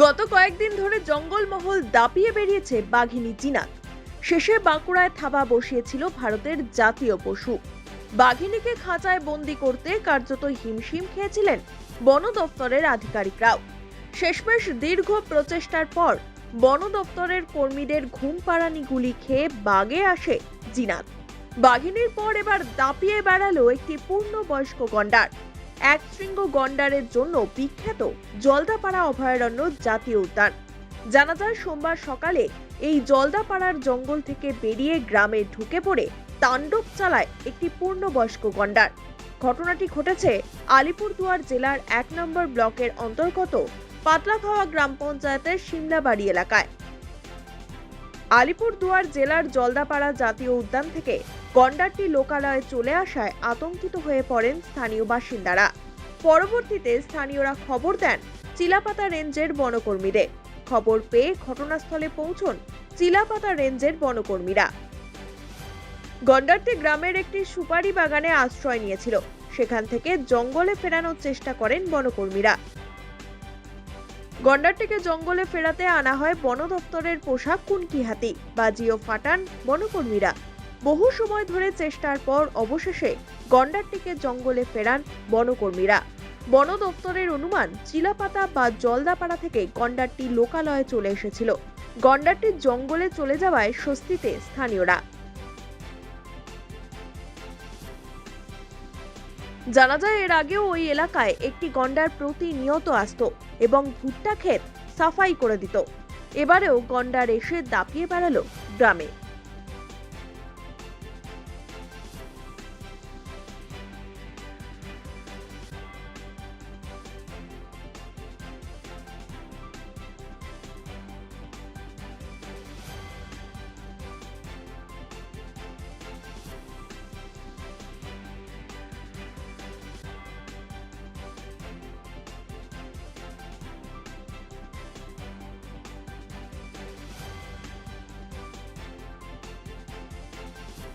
গত কয়েকদিন ধরে জঙ্গলমহল দাপিয়ে বেরিয়েছে বাঘিনী জিনাত। শেষে বাঁকুড়ায় থাবা বসিয়েছিল ভারতের জাতীয় পশু। বাঘিনীকে খাঁচায় বন্দি করতে কার্যত হিমশিম খেয়েছিলেন বন দপ্তরের আধিকারিকরাও। শেষমেশ দীর্ঘ প্রচেষ্টার পর বন দপ্তরের কর্মীদের ঘুম পাড়ানি গুলি খেয়ে বাগে আসে জিনাত। বাঘিনীর পর এবার দাপিয়ে বেড়ালো একটি পূর্ণবয়স্ক গন্ডার। এক শৃঙ্গ গন্ডারের জন্য বিখ্যাত জলদাপাড়া অভয়ারণ্য জাতীয় উদ্যান। জানা যায়, সোমবার সকালে এই জলদাপাড়ার জঙ্গল থেকে বেরিয়ে গ্রামে ঢুকে পড়ে তাণ্ডব চালায় একটি পূর্ণবয়স্ক গন্ডার ঘটনাটি ঘটেছে আলিপুরদুয়ার জেলার এক নম্বর ব্লকের অন্তর্গত পাতলাখাওয়া গ্রাম পঞ্চায়েতের সিমলাবাড়ি এলাকায়। আলিপুরদুয়ার জেলার জলদাপাড়া জাতীয় উদ্যান থেকে গন্ডারটি লোকালয়ে চলে আসায় আতঙ্কিত হয়ে পড়েন স্থানীয় বাসিন্দারা। পরবর্তীতে স্থানীয়রা খবর দেন চিলাপাতা রেঞ্জের বনকর্মীদের। খবর পেয়ে ঘটনাস্থলে পৌঁছন চিলাপাতা রেঞ্জের বনকর্মীরা। গন্ডারটি গ্রামের একটি সুপারি বাগানে আশ্রয় নিয়েছিল। সেখান থেকে জঙ্গলে ফেরানোর চেষ্টা করেন বনকর্মীরা। গন্ডারটিকে জঙ্গলে ফেরাতে আনা হয় বন দপ্তরের পোশাক কুনকি হাতি বাজিও ফাটান বনকর্মীরা। বহু সময় ধরে চেষ্টার পর অবশেষে গন্ডারটিকে জঙ্গলে ফেরান বনকর্মীরা। বন দপ্তরের অনুমান, চিলাপাতা বা জলদাপাড়া থেকে গন্ডারটি লোকালয়ে চলে এসেছিল। গন্ডারটি জঙ্গলে চলে যাওয়ায় স্বস্তিতে স্থানীয়রা। জানা যায় এর আগেও ওই এলাকায় একটি গন্ডার প্রতিনিয়ত আসত এবং ভুট্টা ক্ষেত সাফাই করে দিত। এবারেও গন্ডার এসে দাপিয়ে বেড়ালো গ্রামে।